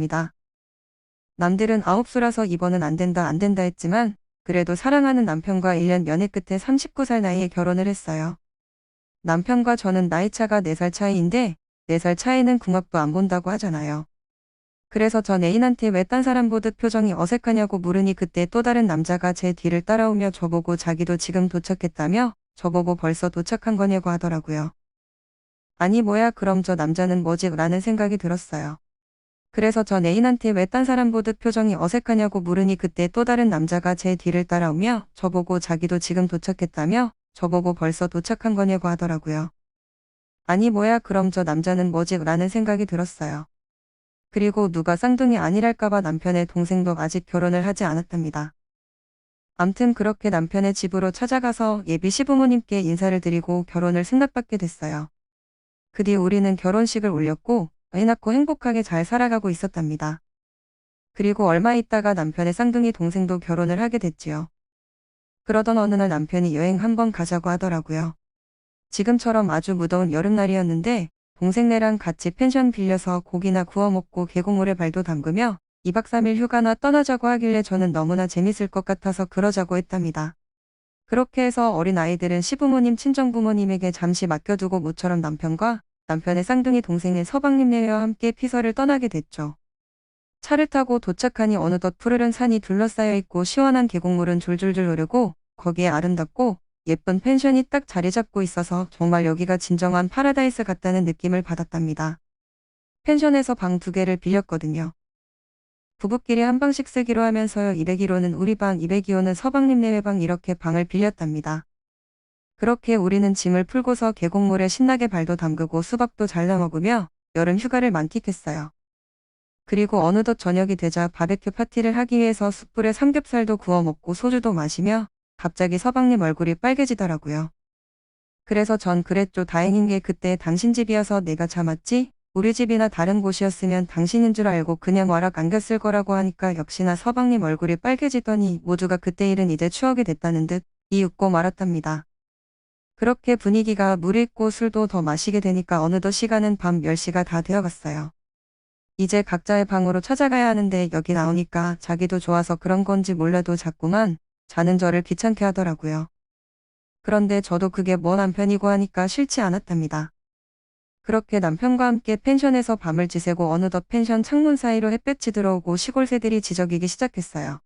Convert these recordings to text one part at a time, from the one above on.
입니다. 남들은 아홉 수라서 이번은 안 된다 안 된다 했지만 그래도 사랑하는 남편과 1년 연애 끝에 39살 나이에 결혼을 했어요. 남편과 저는 나이 차가 4살 차이인데 4살 차이는 궁합도 안 본다고 하잖아요. 그래서 전 애인한테 왜 딴 사람 보듯 표정이 어색하냐고 물으니 그때 또 다른 남자가 제 뒤를 따라오며 저보고 자기도 지금 도착했다며 저보고 벌써 도착한 거냐고 하더라고요. 아니 뭐야 그럼 저 남자는 뭐지 라는 생각이 들었어요. 그래서 전 애인한테 왜 딴 사람 보듯 표정이 어색하냐고 물으니 그때 또 다른 남자가 제 뒤를 따라오며 저보고 자기도 지금 도착했다며 저보고 벌써 도착한 거냐고 하더라고요. 아니 뭐야 그럼 저 남자는 뭐지 라는 생각이 들었어요. 그리고 누가 쌍둥이 아니랄까봐 남편의 동생도 아직 결혼을 하지 않았답니다. 암튼 그렇게 남편의 집으로 찾아가서 예비 시부모님께 인사를 드리고 결혼을 승낙받게 됐어요. 그 뒤 우리는 결혼식을 올렸고 애 낳고 행복하게 잘 살아가고 있었답니다. 그리고 얼마 있다가 남편의 쌍둥이 동생도 결혼을 하게 됐지요. 그러던 어느 날 남편이 여행 한번 가자고 하더라고요. 지금처럼 아주 무더운 여름날이었는데 동생네랑 같이 펜션 빌려서 고기나 구워 먹고 계곡물에 발도 담그며 2박 3일 휴가나 떠나자고 하길래 저는 너무나 재밌을 것 같아서 그러자고 했답니다. 그렇게 해서 어린 아이들은 시부모님 친정부모님에게 잠시 맡겨두고 모처럼 남편과 남편의 쌍둥이 동생의 서방님네와 함께 피서를 떠나게 됐죠. 차를 타고 도착하니 어느덧 푸르른 산이 둘러싸여 있고 시원한 계곡물은 졸졸졸 흐르고 거기에 아름답고 예쁜 펜션이 딱 자리 잡고 있어서 정말 여기가 진정한 파라다이스 같다는 느낌을 받았답니다. 펜션에서 방 두 개를 빌렸거든요. 부부끼리 한 방씩 쓰기로 하면서요 201호는 우리 방 202호는 서방님네회 방 이렇게 방을 빌렸답니다. 그렇게 우리는 짐을 풀고서 계곡물에 신나게 발도 담그고 수박도 잘라 먹으며 여름 휴가를 만끽했어요. 그리고 어느덧 저녁이 되자 바베큐 파티를 하기 위해서 숯불에 삼겹살도 구워 먹고 소주도 마시며 갑자기 서방님 얼굴이 빨개지더라고요. 그래서 전 그랬죠. 다행인 게 그때 당신 집이어서 내가 참았지? 우리 집이나 다른 곳이었으면 당신인 줄 알고 그냥 와락 안겼을 거라고 하니까 역시나 서방님 얼굴이 빨개지더니 모두가 그때 일은 이제 추억이 됐다는 듯이 웃고 말았답니다. 그렇게 분위기가 무르익고 술도 더 마시게 되니까 어느덧 시간은 밤 10시가 다 되어갔어요. 이제 각자의 방으로 찾아가야 하는데 여기 나오니까 자기도 좋아서 그런 건지 몰라도 자꾸만 자는 저를 귀찮게 하더라고요. 그런데 저도 그게 뭐 남편이고 하니까 싫지 않았답니다. 그렇게 남편과 함께 펜션에서 밤을 지새고 어느덧 펜션 창문 사이로 햇볕이 들어오고 시골 새들이 지저귀기 시작했어요.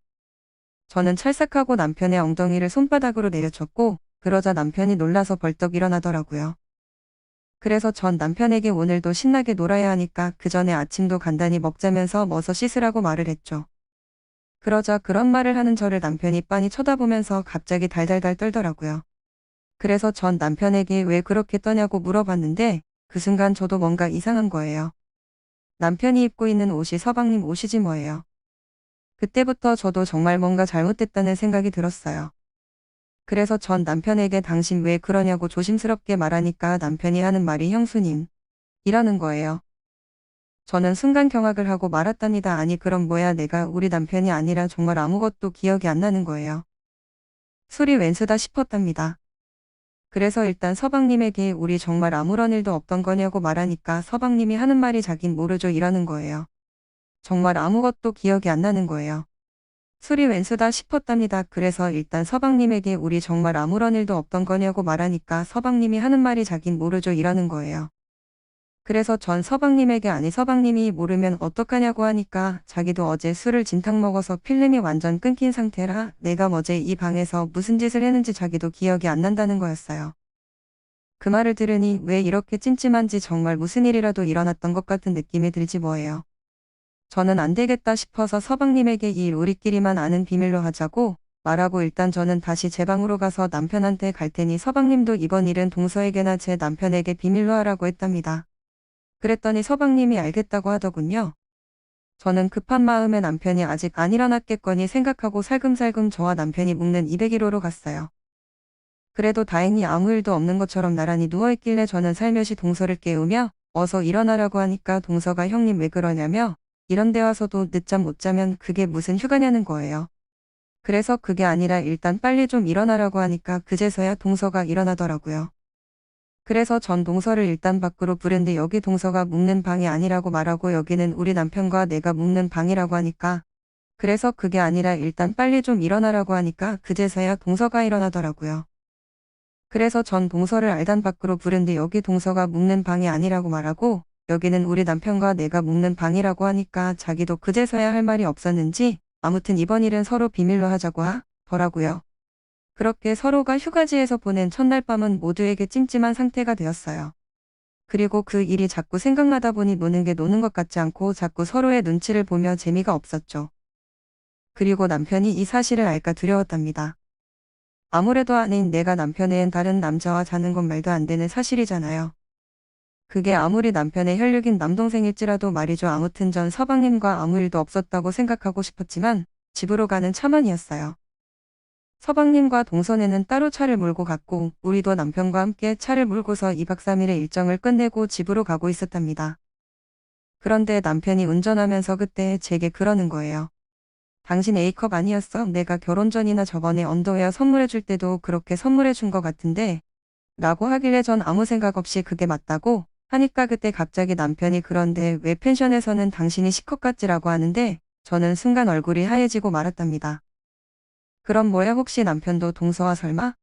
저는 찰싹하고 남편의 엉덩이를 손바닥으로 내려쳤고 그러자 남편이 놀라서 벌떡 일어나더라고요. 그래서 전 남편에게 오늘도 신나게 놀아야 하니까 그 전에 아침도 간단히 먹자면서 뭐서 씻으라고 말을 했죠. 그러자 그런 말을 하는 저를 남편이 빤히 쳐다보면서 갑자기 달달달 떨더라고요. 그래서 전 남편에게 왜 그렇게 떠냐고 물어봤는데 그 순간 저도 뭔가 이상한 거예요. 남편이 입고 있는 옷이 서방님 옷이지 뭐예요. 그때부터 저도 정말 뭔가 잘못됐다는 생각이 들었어요. 그래서 전 남편에게 당신 왜 그러냐고 조심스럽게 말하니까 남편이 하는 말이 형수님. 이라는 거예요. 저는 순간 경악을 하고 말았답니다. 아니 그럼 뭐야 내가 우리 남편이 아니라 정말 아무것도 기억이 안 나는 거예요. 술이 웬수다 싶었답니다. 그래서 일단 서방님에게 우리 정말 아무런 일도 없던 거냐고 말하니까 서방님이 하는 말이 자긴 모르죠 이러는 거예요. 정말 아무것도 기억이 안 나는 거예요. 술이 웬수다 싶었답니다. 그래서 일단 서방님에게 우리 정말 아무런 일도 없던 거냐고 말하니까 서방님이 하는 말이 자긴 모르죠 이러는 거예요. 그래서 전 서방님에게 아니 서방님이 모르면 어떡하냐고 하니까 자기도 어제 술을 진탕 먹어서 필름이 완전 끊긴 상태라 내가 어제 이 방에서 무슨 짓을 했는지 자기도 기억이 안 난다는 거였어요. 그 말을 들으니 왜 이렇게 찜찜한지 정말 무슨 일이라도 일어났던 것 같은 느낌이 들지 뭐예요. 저는 안 되겠다 싶어서 서방님에게 이 일 우리끼리만 아는 비밀로 하자고 말하고 일단 저는 다시 제 방으로 가서 남편한테 갈 테니 서방님도 이번 일은 동서에게나 제 남편에게 비밀로 하라고 했답니다. 그랬더니 서방님이 알겠다고 하더군요. 저는 급한 마음에 남편이 아직 안 일어났겠거니 생각하고 살금살금 저와 남편이 묵는 201호로 갔어요. 그래도 다행히 아무 일도 없는 것처럼 나란히 누워있길래 저는 살며시 동서를 깨우며 어서 일어나라고 하니까 동서가 형님 왜 그러냐며 이런 데 와서도 늦잠 못 자면 그게 무슨 휴가냐는 거예요. 그래서 그게 아니라 일단 빨리 좀 일어나라고 하니까 그제서야 동서가 일어나더라고요. 그래서 전 동서를 일단 밖으로 부른데 여기 동서가 묵는 방이 아니라고 말하고 여기는 우리 남편과 내가 묵는 방이라고 하니까 그래서 그게 아니라 일단 빨리 좀 일어나라고 하니까 그제서야 동서가 일어나더라고요. 그래서 전 동서를 알단 밖으로 부른데 여기 동서가 묵는 방이 아니라고 말하고 여기는 우리 남편과 내가 묵는 방이라고 하니까 자기도 그제서야 할 말이 없었는지 아무튼 이번 일은 서로 비밀로 하자고 하더라고요. 그렇게 서로가 휴가지에서 보낸 첫날 밤은 모두에게 찜찜한 상태가 되었어요. 그리고 그 일이 자꾸 생각나다 보니 노는 게 노는 것 같지 않고 자꾸 서로의 눈치를 보며 재미가 없었죠. 그리고 남편이 이 사실을 알까 두려웠답니다. 아무래도 아닌 내가 남편의 다른 남자와 자는 건 말도 안 되는 사실이잖아요. 그게 아무리 남편의 혈육인 남동생일지라도 말이죠. 아무튼 전 서방님과 아무 일도 없었다고 생각하고 싶었지만 집으로 가는 차만이었어요. 서방님과 동선에는 따로 차를 몰고 갔고 우리도 남편과 함께 차를 몰고서 2박 3일의 일정을 끝내고 집으로 가고 있었답니다. 그런데 남편이 운전하면서 그때 제게 그러는 거예요. 당신 A컵 아니었어? 내가 결혼 전이나 저번에 언더웨어 선물해 줄 때도 그렇게 선물해 준 것 같은데 라고 하길래 전 아무 생각 없이 그게 맞다고 하니까 그때 갑자기 남편이 그런데 왜 펜션에서는 당신이 C컵 같지라고 하는데 저는 순간 얼굴이 하얘지고 말았답니다. 그럼 뭐야 혹시 남편도 동서와 설마?